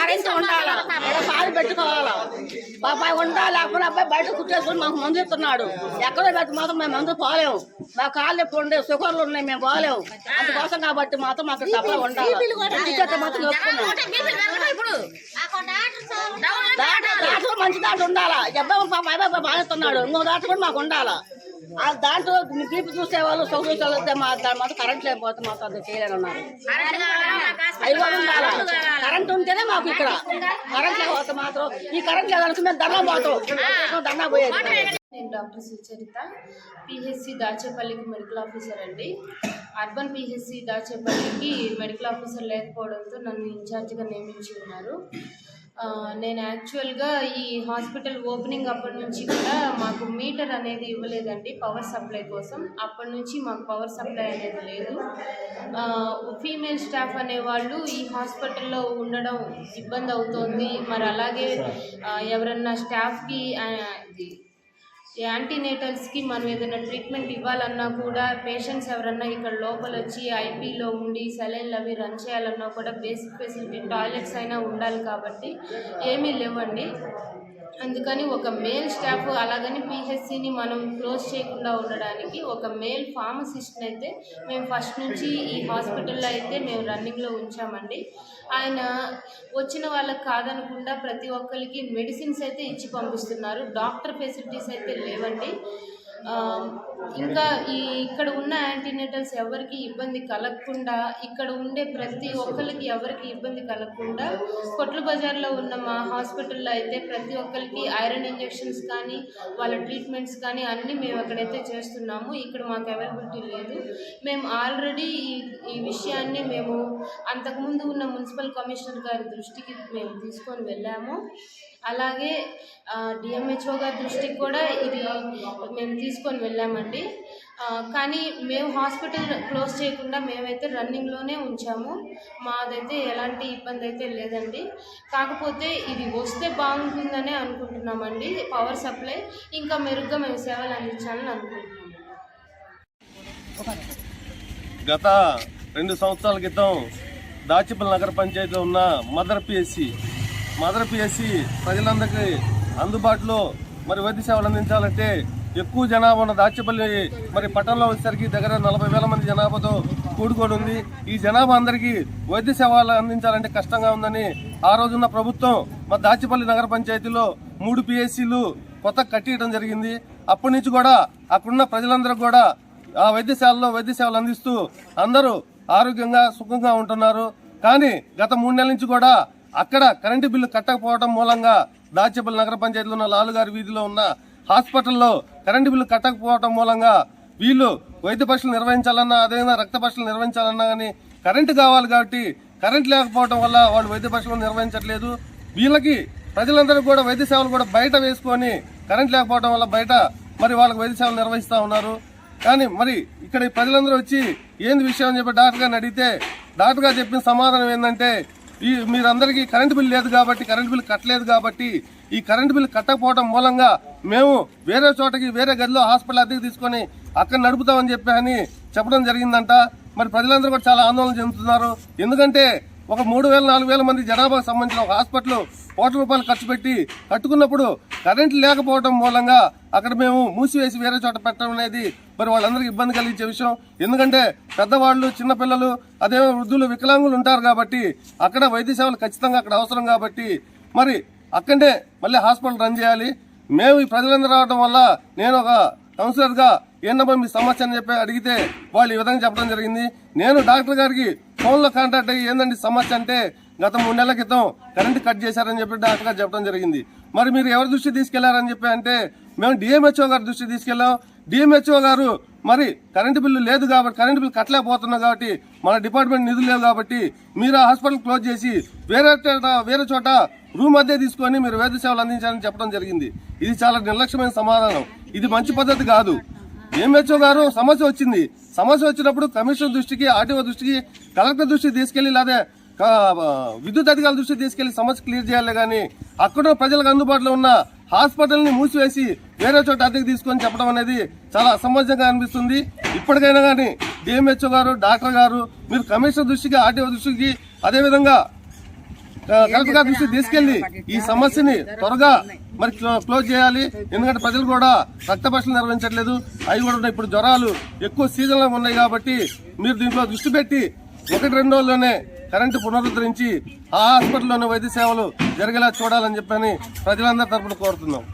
Current ఉండాలా? పాలు పెట్టుకోవాలా? బాబాయ్ ఉండాలి లేకపోతే అబ్బాయి బయట కూర్చేసుకుని మాకు మందు ఇస్తున్నాడు. ఎక్కడో పెట్టి మాత్రం మేము మందు పోలేము. మా కాళ్ళు ఎప్పుడు ఉండే షుగర్లు ఉన్నాయి మేము పోలేము. అందుకోసం కాబట్టి మాత్రం మాకు సప్లై ఉండాలి? మాత్రం మంచి దాంట్లో ఉండాలా? అబ్బాయి పాప అబ్బాయి బాగుతున్నాడు ఇంకో దాంట్లో కూడా మాకు ఉండాలా? ఆ దాంట్లో బీపీ చూసే వాళ్ళు సౌకర్యం చూసే వస్తే మా దాని మాత్రం కరెంట్ లేకపోతే మాకు అది చేయలేని ఉన్నారు. ఉండాలా? కరెంట్ ఉంటేనే మాకు ఇక్కడ. కరెంట్ లేకపోతే మాత్రం ఈ కరెంట్ లేదనుకో మేము ధర్నా పోతాం. ధర్నా పోయేది. నేను డాక్టర్ సుచరిత పిహెచ్సి దాచేపల్లికి మెడికల్ ఆఫీసర్ అండి. అర్బన్ పిహెచ్సి దాచేపల్లికి మెడికల్ ఆఫీసర్ లేకపోవడంతో నన్ను ఇన్ఛార్జిగా నియమించి ఉన్నారు. నేను యాక్చువల్గా ఈ హాస్పిటల్ ఓపెనింగ్ అప్పటి నుంచి కూడా మాకు మీటర్ అనేది ఇవ్వలేదండి పవర్ సప్లై కోసం. అప్పటి నుంచి మాకు పవర్ సప్లై అనేది లేదు. ఫీమేల్ స్టాఫ్ అనేవాళ్ళు ఈ హాస్పిటల్లో ఉండడం ఇబ్బంది అవుతోంది. మరి అలాగే ఎవరన్నా స్టాఫ్కి యాంటీనేటల్స్కి మనం ఏదైనా ట్రీట్మెంట్ ఇవ్వాలన్నా కూడా పేషెంట్స్ ఎవరన్నా ఇక్కడ లోపల వచ్చి ఐపీలో ఉండి సెలైన్లు అవి రన్ చేయాలన్నా కూడా బేసిక్ ఫెసిలిటీ టాయిలెట్స్ అయినా ఉండాలి కాబట్టి ఏమీ లేవండి. అందుకని ఒక మేల్ స్టాఫ్ అలాగని పిహెచ్సిని మనం క్లోజ్ చేయకుండా ఉండడానికి ఒక మేల్ ఫార్మసిస్ట్ని అయితే మేము ఫస్ట్ నుంచి ఈ హాస్పిటల్లో అయితే మేము రన్నింగ్లో ఉంచామండి. ఆయన వచ్చిన వాళ్ళకి కాదనకుండా ప్రతి ఒక్కరికి మెడిసిన్స్ అయితే ఇచ్చి పంపిస్తున్నారు. డాక్టర్ ఫెసిలిటీస్ అయితే లేవండి. ఇంకా ఈ ఇక్కడ ఉన్న యాంటీనేటల్స్ ఎవరికి ఇబ్బంది కలగకుండా ఇక్కడ ఉండే ప్రతి ఒక్కరికి ఎవరికి ఇబ్బంది కలగకుండా కొట్ల బజార్లో ఉన్న మా హాస్పిటల్లో అయితే ప్రతి ఒక్కరికి ఐరన్ ఇంజెక్షన్స్ కానీ వాళ్ళ ట్రీట్మెంట్స్ కానీ అన్నీ మేము అక్కడైతే చేస్తున్నాము. ఇక్కడ మాకు అవైలబిలిటీ లేదు. మేము ఆల్రెడీ ఈ ఈ విషయాన్ని మేము అంతకుముందు ఉన్న మున్సిపల్ కమిషనర్ గారి దృష్టికి మేము తీసుకొని వెళ్ళాము. అలాగే డిఎంహెచ్ఓ గారి దృష్టికి కూడా ఇది మేము తీసుకొని వెళ్ళామండి. కానీ మేము హాస్పిటల్ క్లోజ్ చేయకుండా మేమైతే రన్నింగ్లోనే ఉంచాము. మాదైతే ఎలాంటి ఇబ్బంది అయితే లేదండి. కాకపోతే ఇది వస్తే బాగుంటుందనే అనుకుంటున్నామండి. పవర్ సప్లై ఇంకా మెరుగ్గా మేము సేవలు అందించాలని అనుకుంటున్నాము. గత రెండు సంవత్సరాల క్రితం దాచిపల్లి నగర పంచాయతీలో ఉన్న మదర్ పిఎస్సి మదర్ పిఎస్సి ప్రజలందరికీ అందుబాటులో మరి వైద్య సేవలు అందించాలంటే ఎక్కువ జనాభా ఉన్న దాచిపల్లి మరి పట్టణంలో వచ్చేసరికి దగ్గర నలభై వేల మంది జనాభాతో కూడుకొని ఉంది. ఈ జనాభా అందరికీ వైద్య సేవలు అందించాలంటే కష్టంగా ఉందని ఆ రోజున్న ప్రభుత్వం మరి దాచిపల్లి నగర పంచాయతీలో మూడు పిఎస్సీలు కొత్త కట్టియడం జరిగింది. అప్పటి నుంచి కూడా అక్కడున్న ప్రజలందరూ కూడా ఆ వైద్యశాలలో వైద్య సేవలు అందిస్తూ అందరూ ఆరోగ్యంగా సుఖంగా ఉంటున్నారు. కానీ గత మూడు నెలల నుంచి కూడా అక్కడ కరెంటు బిల్లు కట్టకపోవడం మూలంగా దాచేపల్లి నగర పంచాయతీలో ఉన్న లాలుగారి వీధిలో ఉన్న హాస్పిటల్లో కరెంటు బిల్లు కట్టకపోవడం మూలంగా వీళ్ళు వైద్య పరీక్షలు నిర్వహించాలన్నా అదేవిధంగా రక్త పరీక్షలు నిర్వహించాలన్నా కానీ కరెంటు కావాలి కాబట్టి కరెంట్ లేకపోవడం వల్ల వాళ్ళు వైద్య పరీక్షలు నిర్వహించట్లేదు. వీళ్ళకి ప్రజలందరూ కూడా వైద్య సేవలు కూడా బయట వేసుకొని కరెంట్ లేకపోవడం వల్ల బయట మరి వాళ్ళకి వైద్య సేవలు నిర్వహిస్తూ ఉన్నారు. కానీ మరి ఇక్కడ ఈ ప్రజలందరూ వచ్చి ఏంది విషయం అని చెప్పి డాక్టర్ గారిని అడిగితే డాక్టర్ గారు చెప్పిన సమాధానం ఏంటంటే ఈ మీరందరికీ కరెంటు బిల్ లేదు కాబట్టి కరెంటు బిల్ కట్టలేదు కాబట్టి ఈ కరెంటు బిల్ కట్టకపోవడం మూలంగా మేము వేరే చోటకి వేరే గదిలో హాస్పిటల్ అద్దెకి తీసుకొని అక్కడ నడుపుతామని చెప్పి అని చెప్పడం జరిగిందంట. మరి ప్రజలందరూ కూడా చాలా ఆందోళన చెందుతున్నారు. ఎందుకంటే ఒక మూడు వేల నాలుగు వేల మంది జనాభాకు సంబంధించిన ఒక హాస్పిటల్ కోట్ల రూపాయలు ఖర్చు పెట్టి కట్టుకున్నప్పుడు కరెంట్ లేకపోవడం మూలంగా అక్కడ మేము మూసివేసి వేరే చోట పెట్టడం అనేది మరి వాళ్ళందరికీ ఇబ్బంది కలిగించే విషయం. ఎందుకంటే పెద్దవాళ్ళు చిన్నపిల్లలు అదే వృద్ధులు వికలాంగులు ఉంటారు కాబట్టి అక్కడ వైద్య సేవలు ఖచ్చితంగా అక్కడ అవసరం కాబట్టి మరి అక్కడే మళ్ళీ హాస్పిటల్ రన్ చేయాలి. మేము ఈ ప్రజలందరూ రావడం వల్ల నేను ఒక కౌన్సిలర్గా ఏంటమ్మా మీ సమస్య అని చెప్పి అడిగితే వాళ్ళు ఈ విధంగా చెప్పడం జరిగింది. నేను డాక్టర్ గారికి ఫోన్లో కాంటాక్ట్ అయ్యి ఏందండి సమస్య అంటే గత మూడు నెలల క్రితం కరెంటు కట్ చేశారని చెప్పి డాక్టర్ గారు చెప్పడం జరిగింది. మరి మీరు ఎవరి దృష్టి తీసుకెళ్ళారని చెప్పి అంటే మేము డిఎంహెచ్ఓ గారి దృష్టి తీసుకెళ్ళాం డిఎంహెచ్ఓ గారు మరి కరెంటు బిల్లు లేదు కాబట్టి కరెంటు బిల్లు కట్టలేకపోతున్నాం కాబట్టి మన డిపార్ట్మెంట్ నిధులు లేవు కాబట్టి మీరు ఆ హాస్పిటల్ క్లోజ్ చేసి వేరే వేరే చోట రూమ్ అద్దె తీసుకొని మీరు వైద్య సేవలు అందించాలని చెప్పడం జరిగింది. ఇది చాలా నిర్లక్ష్యమైన సమాధానం. ఇది మంచి పద్ధతి కాదు. ఎంహెచ్ఓ గారు సమస్య వచ్చింది. సమస్య వచ్చినప్పుడు కమిషనర్ దృష్టికి ఆర్టీఓ దృష్టికి కలెక్టర్ దృష్టికి తీసుకెళ్ళి లేదా విద్యుత్ అధికారుల దృష్టికి తీసుకెళ్ళి సమస్య క్లియర్ చేయాలి కానీ అక్కడ ప్రజలకు అందుబాటులో ఉన్న హాస్పిటల్ని మూసివేసి వేరే చోట అద్దెకి తీసుకొని చెప్పడం అనేది చాలా అసమంజంగా అనిపిస్తుంది. ఇప్పటికైనా కానీ డిఎంహెచ్ఓ గారు డాక్టర్ గారు మీరు కమిషనర్ దృష్టికి ఆర్టీఓ దృష్టికి అదేవిధంగా కలెక్టర్ గారి దృష్టికి తీసుకెళ్ళి ఈ సమస్యని త్వరగా మరి క్లోజ్ చేయాలి. ఎందుకంటే ప్రజలు కూడా రక్త పరీక్షలు నిర్వహించట్లేదు. అవి కూడా ఇప్పుడు జ్వరాలు ఎక్కువ సీజన్లో ఉన్నాయి కాబట్టి మీరు దీంట్లో దృష్టి పెట్టి ఒకటి రెండు రోజుల్లోనే కరెంటు పునరుద్ధరించి ఆ హాస్పిటల్లోనే వైద్య సేవలు జరిగేలా చూడాలని చెప్పని ప్రజలందరి తరపున కోరుతున్నాం.